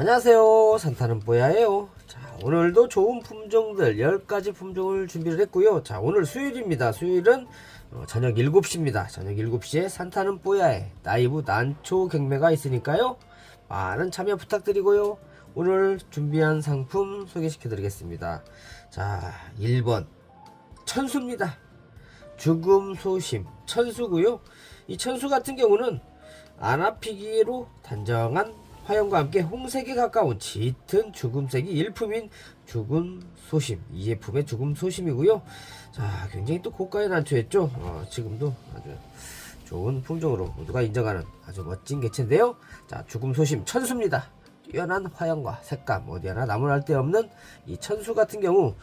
안녕하세요. 산타는 뽀야예요. 자 오늘도 좋은 품종들 10가지 품종을 준비를 했고요. 자 오늘 수요일입니다. 수요일은 어, 저녁 7시입니다. 저녁 7시에 산타는 뽀야의 나이브 난초 경매가 있으니까요. 많은 참여 부탁드리고요. 오늘 준비한 상품 소개시켜 드리겠습니다. 자 1번. 천수입니다. 죽음 소심. 천수고요. 이 천수 같은 경우는 아나피기로 단정한 화염과 함께 홍색에 가까운 짙은 죽음색이 일품인 죽음 소심 이 제품의 죽음 소심이고요. 자 굉장히 또 고가의 난초였죠. 어, 지금도 아주 좋은 품종으로 모두가 인정하는 아주 멋진 개체인데요. 자 죽음 소심 천수입니다. 뛰어난 화염과 색감 어디 하나 나무랄 데 없는 이 천수 같은 경우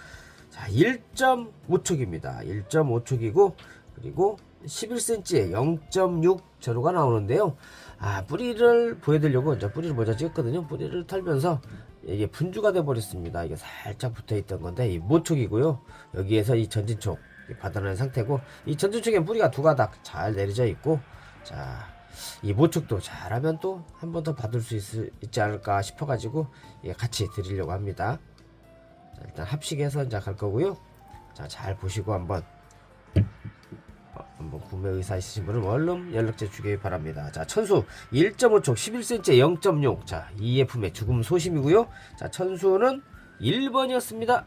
자 1.5촉입니다. 1.5촉이고 그리고 11cm에 0.6 전후가 나오는데요. 아 뿌리를 보여드리려고 이제 뿌리를 먼저 찍었거든요. 뿌리를 털면서 이게 분주가 돼 버렸습니다. 이게 살짝 붙어 있던 건데 이 모촉이고요. 여기에서 이 전진촉 받아낸 상태고 이 전진촉엔 뿌리가 두 가닥 잘 내려져 있고 자. 이 모촉도 잘하면 또 한 번 더 받을 수 있, 있지 않을까 싶어 가지고 예, 같이 드리려고 합니다. 자, 일단 합식해서 이제 갈 거고요. 자, 잘 보시고 한번 한번 구매 의사 있으신 분은 얼른 연락처 주기 바랍니다. 자, 천수 1.5촉 11cm 0.6. 자, 이 제품의 죽음 소심이고요. 자, 천수는 1번이었습니다.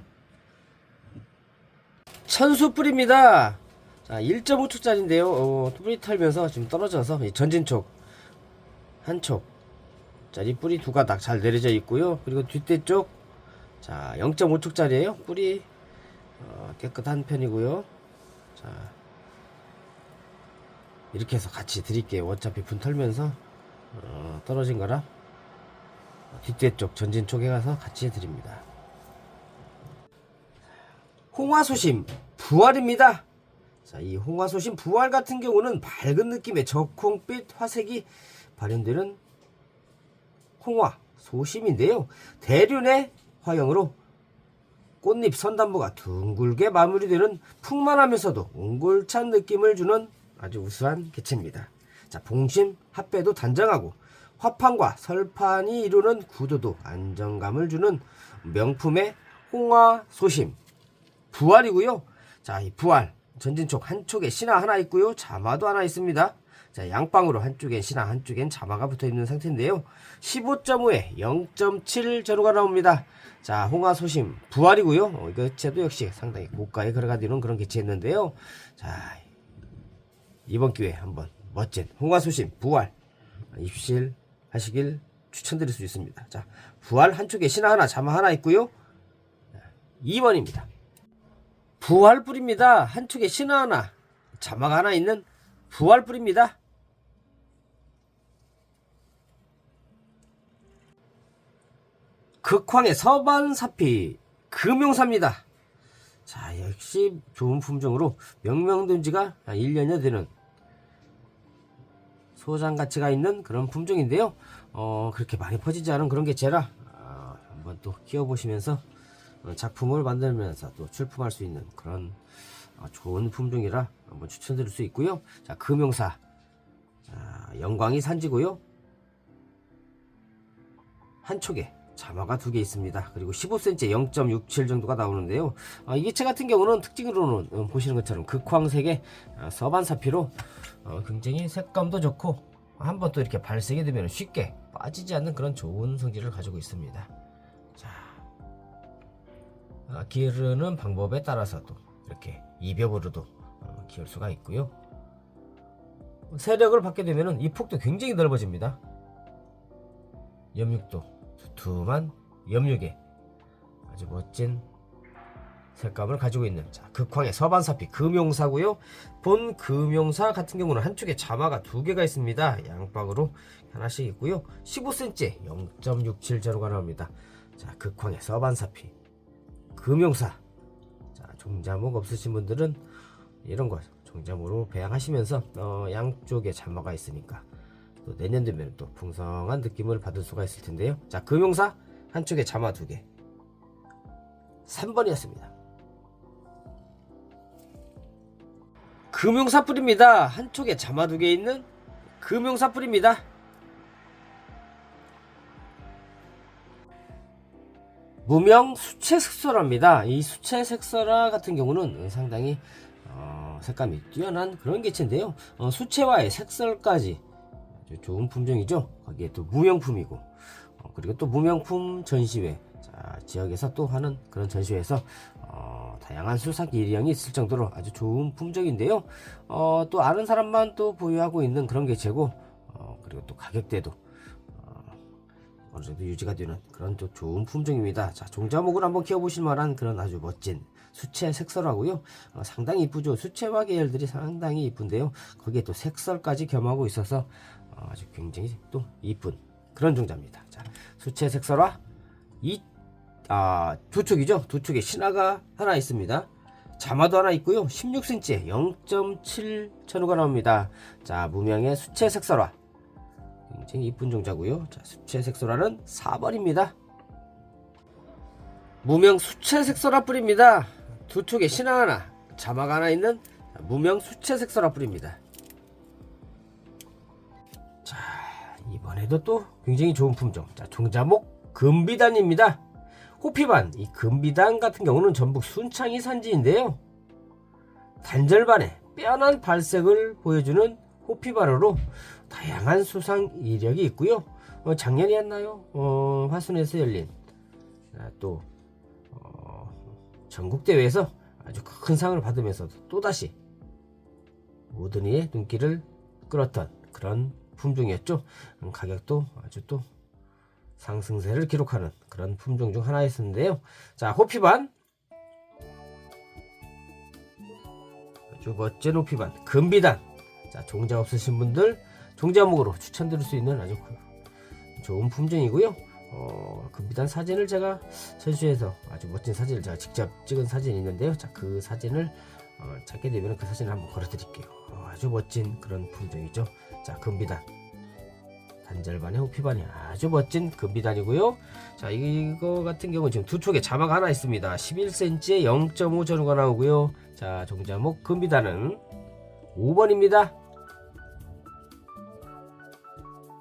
천수 뿌리입니다. 자, 1.5촉짜리인데요. 어, 뿌리 털면서 지금 떨어져서 이 전진촉 한 촉 짜리 뿌리 두 가닥 잘 내려져 있고요. 그리고 뒷대 쪽 자, 0.5촉짜리예요. 뿌리 어, 깨끗한 편이고요. 자, 이렇게 해서 같이 드릴게요. 어차피 분 털면서 어, 떨어진 거라 뒷뒤 쪽 전진 쪽에 가서 같이 드립니다. 홍화소심 부활입니다. 자, 이 홍화소심 부활 같은 경우는 밝은 느낌의 적홍빛 화색이 발현되는 홍화 소심인데요. 대륜의 화형으로 꽃잎 선단부가 둥글게 마무리되는 풍만하면서도 옹골찬 느낌을 주는 아주 우수한 개체입니다. 자, 봉심, 합배도 단정하고 화판과 설판이 이루는 구도도 안정감을 주는 명품의 홍화 소심 부활이고요. 자, 이 부활 전진촉 한쪽에 신화 하나 있고요. 자마도 하나 있습니다. 자, 양방으로 한쪽엔 신화, 한쪽엔 자마가 붙어 있는 상태인데요. 15.5에 0.7 전후가 나옵니다. 자, 홍화 소심 부활이고요. 어, 이거 개체도 역시 상당히 고가에 걸어가디는 그런 개체였는데요. 자, 이번 기회에 한번 멋진 홍화소심 부활 입실 하시길 추천드릴 수 있습니다. 자, 부활 한쪽에 신화 하나, 자마 하나 있고요. 2번입니다. 부활 뿌립니다. 한쪽에 신화 하나, 자마가 하나 있는 부활 뿌립니다. 극황의 서반사피 금용사입니다. 자, 역시 좋은 품종으로 명명된 지가 1년여 되는 소장 가치가 있는 그런 품종인데요. 어, 그렇게 많이 퍼지지 않은 그런 개체라 아, 한번 또 키워보시면서 어, 작품을 만들면서 또 출품할 수 있는 그런 어, 좋은 품종이라 한번 추천드릴 수 있고요. 자, 금용사. 자, 영광이 산지고요. 한쪽에 자마가 두 개 있습니다. 그리고 15cm 0.67 정도가 나오는데요. 아, 이 개체 같은 경우는 특징으로는 어, 보시는 것처럼 극황색의 아, 서반사피로 어, 굉장히 색감도 좋고 한 번 또 이렇게 발색이 되면 쉽게 빠지지 않는 그런 좋은 성질을 가지고 있습니다. 자, 아, 기르는 방법에 따라서도 이렇게 이벽으로도 어, 기울 수가 있고요. 세력을 받게 되면 이 폭도 굉장히 넓어집니다. 염육도 두툼한 염육에 아주 멋진 색감을 가지고 있는 자, 극황의 서반사피 금용사고요. 본 금용사 같은 경우는 한쪽에 자마가 두 개가 있습니다. 양방으로 하나씩 있고요. 15cm 0.67 자루가 나옵니다. 자, 극황의 서반사피 금용사. 자, 종자목 없으신 분들은 이런 거 종자목으로 배양하시면서 어, 양쪽에 자마가 있으니까 또 내년 되면 또 풍성한 느낌을 받을 수가 있을 텐데요. 자, 금용사 한쪽에 자마 두 개. 3번이었습니다. 금용사 뿌립니다. 한쪽에 자마 두 개 있는 금용사 뿌립니다. 무명 수채 색소라입니다. 이 수채 색소라 같은 경우는 상당히 어, 색감이 뛰어난 그런 개체인데요. 어, 수채와의 색설까지 좋은 품종이죠. 거기에 또 무명품이고 어, 그리고 또 무명품 전시회 자, 지역에서 또 하는 그런 전시회에서 어, 다양한 수상 일령이 있을 정도로 아주 좋은 품종인데요. 어, 또 아는 사람만 또 보유하고 있는 그런 개체고 어, 그리고 또 가격대도 어, 어느 정도 유지가 되는 그런 또 좋은 품종입니다. 자, 종자목을 한번 키워보실 만한 그런 아주 멋진 수채 색설하고요. 어, 상당히 이쁘죠. 수채화 계열들이 상당히 이쁜데요. 거기에 또 색설까지 겸하고 있어서 어, 아주 굉장히 또 이쁜 그런 종자입니다. 자, 수채 색설화 이, 아, 두 축이죠. 두 축에 신화가 하나 있습니다. 자마도 하나 있고요. 16cm에 0.7 천우가 나옵니다. 자, 무명의 수채 색설화. 굉장히 이쁜 종자고요. 자, 수채 색소라는 4번입니다. 무명 수채 색소라 뿌립니다. 두 촉에 신화 하나, 자막 하나 있는 무명 수채 색소라 뿌립니다. 이번에도 또 굉장히 좋은 품종. 자, 종자목 금비단입니다. 호피반, 이 금비단 같은 경우는 전북 순창이 산지인데요. 단절반에 빼어난 발색을 보여주는 호피반으로 다양한 수상 이력이 있고요. 어, 작년이었나요? 어, 화순에서 열린 아, 또 어, 전국 대회에서 아주 큰 상을 받으면서도 또 다시 모든 이의 눈길을 끌었던 그런 품종이었죠. 음, 가격도 아주 또 상승세를 기록하는 그런 품종 중 하나였는데요. 자, 호피반 아주 멋진 호피반 금비단 자, 종자 없으신 분들 종자목으로 추천드릴 수 있는 아주 그 좋은 품종이고요. 어, 금비단 사진을 제가 전시회에서 아주 멋진 사진을 제가 직접 찍은 사진이 있는데요. 자, 그 사진을 어, 찾게 되면 그 사진을 한번 걸어드릴게요. 어, 아주 멋진 그런 품종이죠. 자, 금비단. 단절반의 호피반이 아주 멋진 금비단이고요. 자, 이거 같은 경우는 지금 두 촉에 자막 하나 있습니다. 11cm에 0.5 전후가 나오고요. 자, 종자목 금비단은 5번입니다.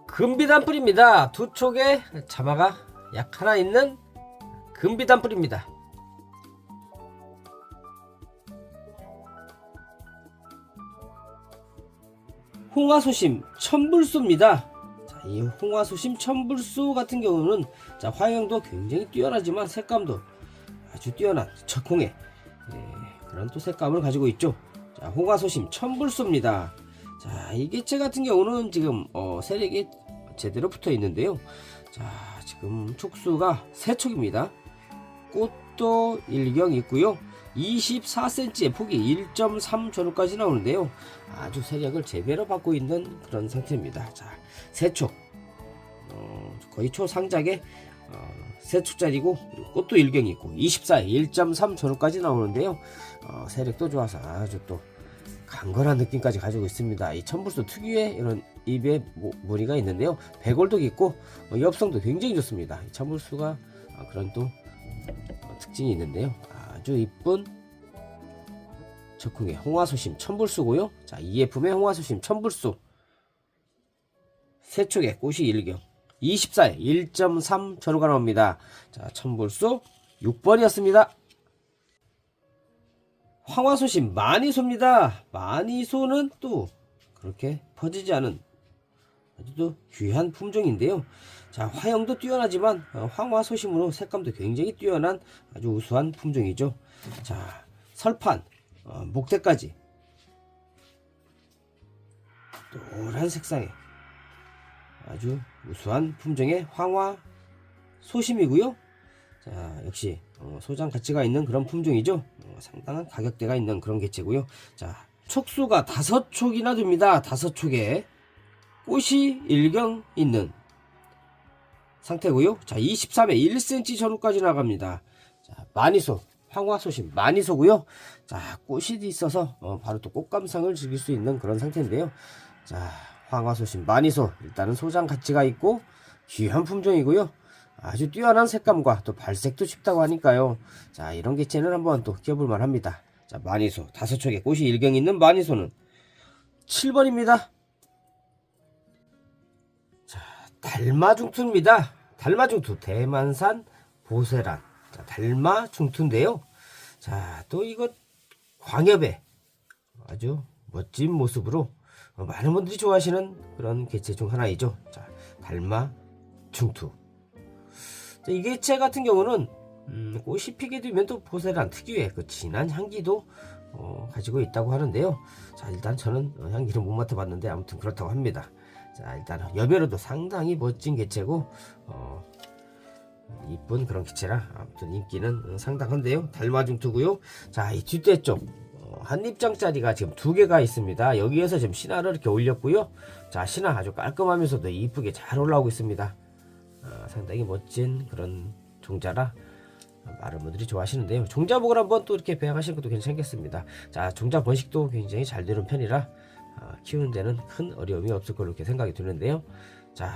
금비단 뿌립니다. 두 촉에 자마가 약 하나 있는 금비단 뿌립니다. 홍화소심 천불수입니다. 자, 이 홍화소심 천불수 같은 경우는 자, 화형도 굉장히 뛰어나지만 색감도 아주 뛰어난 적홍의 네, 그런 또 색감을 가지고 있죠. 자, 홍화소심 천불수입니다. 자, 이 개체 같은 경우는 지금 어, 세력이 제대로 붙어 있는데요. 자, 지금 촉수가 세 촉입니다. 꽃도 일경 있고요. 24cm의 폭이 1.3 전후까지 나오는데요. 아주 세력을 제대로 받고 있는 그런 상태입니다. 자, 세 촉. 어, 거의 초상작의 어, 세 촉짜리고 그리고 꽃도 일경이 있고 24에 1.3 전후까지 나오는데요. 어, 세력도 좋아서 아주 또 강건한 느낌까지 가지고 있습니다. 이 천불소 특유의 이런 입에 모- 무늬가 있는데요. 배골도 있고 어, 엽성도 굉장히 좋습니다. 이 천불수가 어, 그런 또 어, 특징이 있는데요. 아주 이쁜 적궁의 홍화수심 천불수고요. 자, 이예품의 홍화수심 천불수 세촉의 꽃이 일경 24에 1.3 전후가 나옵니다. 자, 천불수 6번이었습니다. 황화소심 마니소입니다. 마니소는 또 그렇게 퍼지지 않은 아주 또 귀한 품종인데요. 자, 화형도 뛰어나지만 어, 황화 소심으로 색감도 굉장히 뛰어난 아주 우수한 품종이죠. 자, 설판, 어, 목대까지 노란 색상의 아주 우수한 품종의 황화 소심이고요. 자, 역시 어, 소장 가치가 있는 그런 품종이죠. 어, 상당한 가격대가 있는 그런 개체고요. 자, 촉수가 다섯 촉이나 됩니다. 다섯 촉에 꽃이 일경 있는 상태고요. 자, 23에 1cm 전후까지 나갑니다. 자, 마니소, 황화소심 마니소고요. 자, 꽃이 있어서 어, 바로 또 꽃감상을 즐길 수 있는 그런 상태인데요. 자, 황화소심 마니소 일단은 소장 가치가 있고 귀한 품종이고요. 아주 뛰어난 색감과 또 발색도 쉽다고 하니까요. 자, 이런 개체는 한번 또 키워볼 만합니다. 자, 마니소 다섯 촉에 꽃이 일경 있는 마니소는 7번입니다. 자, 달마중투입니다. 달마 중투 대만산 보세란 자, 달마 중투인데요. 자, 또 이거 광엽에 아주 멋진 모습으로 어, 많은 분들이 좋아하시는 그런 개체 중 하나이죠. 자, 달마 중투. 자, 이 개체 같은 경우는 음, 꽃이 피게 되면 또 보세란 특유의 그 진한 향기도 어, 가지고 있다고 하는데요. 자, 일단 저는 어, 향기를 못 맡아봤는데 아무튼 그렇다고 합니다. 자, 일단 여배로도 상당히 멋진 개체고 어, 이쁜 그런 개체라 아무튼 인기는 어, 상당한데요. 달마중투고요. 자, 이 뒷대 쪽 어, 한 입장짜리가 지금 두 개가 있습니다. 여기에서 지금 신화를 이렇게 올렸고요. 자, 신화 아주 깔끔하면서도 이쁘게 잘 올라오고 있습니다. 어, 상당히 멋진 그런 종자라 많은 분들이 좋아하시는데요. 종자복을 한번 또 이렇게 배양하시는 것도 괜찮겠습니다. 자, 종자 번식도 굉장히 잘 되는 편이라 어, 키우는 데는 큰 어려움이 없을 걸로 이렇게 생각이 드는데요. 자,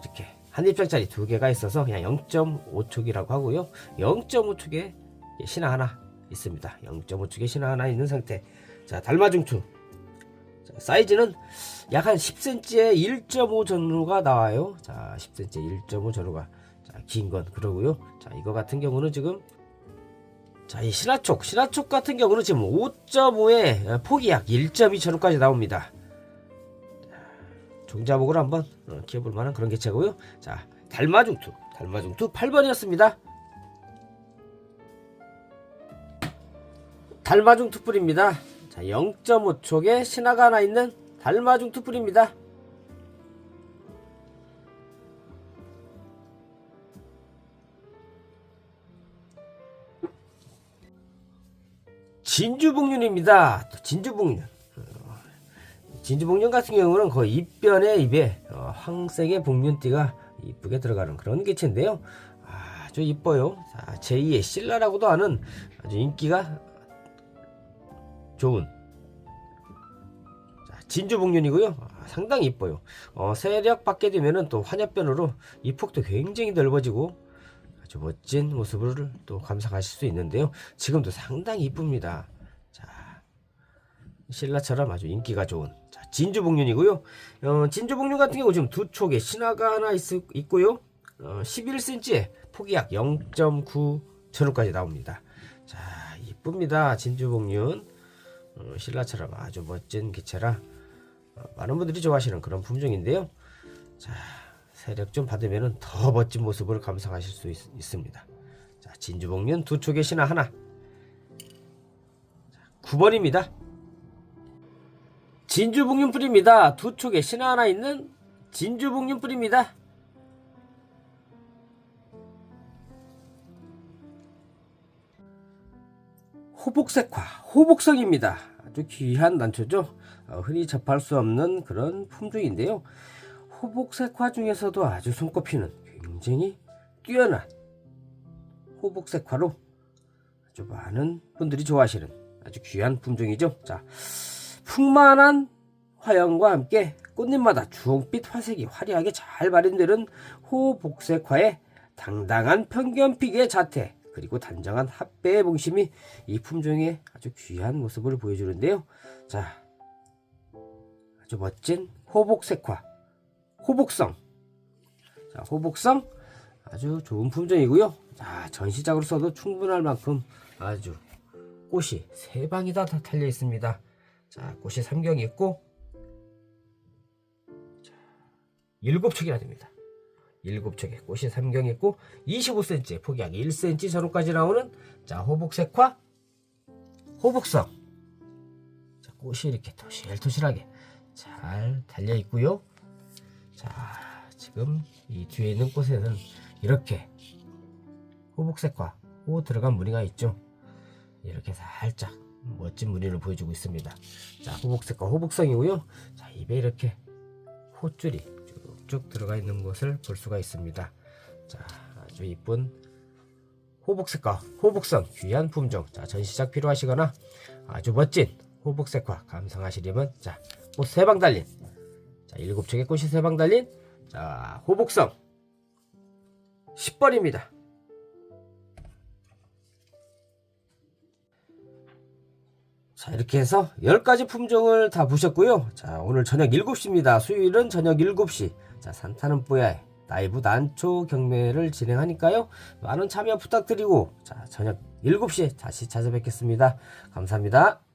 이렇게 한 입장짜리 두 개가 있어서 그냥 0.5촉이라고 하고요. 0.5촉에 신화 하나 있습니다. 0.5촉에 신화 하나 있는 상태. 자, 달마중투. 자, 사이즈는 약 한 10cm에 1.5 전후가 나와요. 자, 10cm에 1.5 전후가 자, 긴건 그러고요. 자, 이거 같은 경우는 지금 자, 이 신화촉, 신화촉 같은 경우는 지금 5.5에 폭이 약 1.2 전후까지 나옵니다. 종자목을 한번 어, 키워볼 만한 그런 개체고요. 자, 달마중투, 달마중투 8번이었습니다. 달마중투 뿌리입니다. 자, 0.5촉에 신화가 하나 있는 달마중투 뿌리입니다. 진주복륜입니다. 또 진주복륜. 진주복륜 같은 경우는 거의 입변에 입에 어, 황색의 복륜띠가 이쁘게 들어가는 그런 개체인데요. 아주 이뻐요. 자, 제2의 신라라고도 하는 아주 인기가 좋은 자, 진주복륜이고요. 아, 상당히 이뻐요. 어, 세력 받게 되면은 또 환엽변으로 이 폭도 굉장히 넓어지고 아주 멋진 모습을 또 감상하실 수 있는데요. 지금도 상당히 이쁩니다. 자, 신라처럼 아주 인기가 좋은 자, 진주복륜이고요. 어, 진주복륜 같은 경우 지금 두 촉에 신화가 하나 있, 있고요. 어, 11cm에 폭이 약 0.9 전후까지 나옵니다. 자, 이쁩니다. 진주복륜. 어, 신라처럼 아주 멋진 기체라 어, 많은 분들이 좋아하시는 그런 품종인데요. 자, 세력 좀 받으면 더 멋진 모습을 감상하실 수 있, 습니다 자, 진주복륜 두 촉의 신화 하나. 자, 9번입니다. 진주복륜 뿌리입니다. 두 촉에 신화 하나 있는 진주복륜 뿌리입니다. 호복색화, 호복성입니다. 아주 귀한 난초죠. 어, 흔히 접할 수 없는 그런 품종인데요. 호복색화 중에서도 아주 손꼽히는 굉장히 뛰어난 호복색화로 아주 많은 분들이 좋아하시는 아주 귀한 품종이죠. 자, 풍만한 화형과 함께 꽃잎마다 주홍빛 화색이 화려하게 잘 발현되는 호복색화의 당당한 편견픽의 자태 그리고 단정한 합배의 봉심이 이 품종의 아주 귀한 모습을 보여주는데요. 자, 아주 멋진 호복색화, 호복성. 자, 호복성 아주 좋은 품종이고요. 자, 전시작으로서도 충분할 만큼 아주 꽃이 세 방이 다 달려 있습니다. 자, 꽃이 삼경이 있고 자, 일곱 촉이나 됩니다. 일곱 촉에 꽃이 삼경이 있고 25cm 폭이 약 1cm 전후까지 나오는 자 호복색화 호복성 자 꽃이 이렇게 토실토실하게 잘 달려 있고요 자 지금 이 뒤에 있는 꽃에는 이렇게 호복색화 호 들어간 무늬가 있죠 이렇게 살짝 멋진 무늬를 보여주고 있습니다 자 호복색과 호복성이고요 자 입에 이렇게 호줄이 쭉쭉 들어가 있는 것을 볼 수가 있습니다. 자, 아주 이쁜 호복색과 호복성 귀한 품종. 자, 전시작 필요하시거나 아주 멋진 호복색화 감상하시려면 자, 꽃 세 방 달린 자, 일곱 척의 꽃이 세 방 달린 자, 호복성 10번입니다. 자, 이렇게 해서 10가지 품종을 다 보셨고요. 자, 오늘 저녁 7시입니다. 수요일은 저녁 7시. 자, 산타는 뽀야에 라이브 난초 경매를 진행하니까요. 많은 참여 부탁드리고 자, 저녁 7시에 다시 찾아뵙겠습니다. 감사합니다.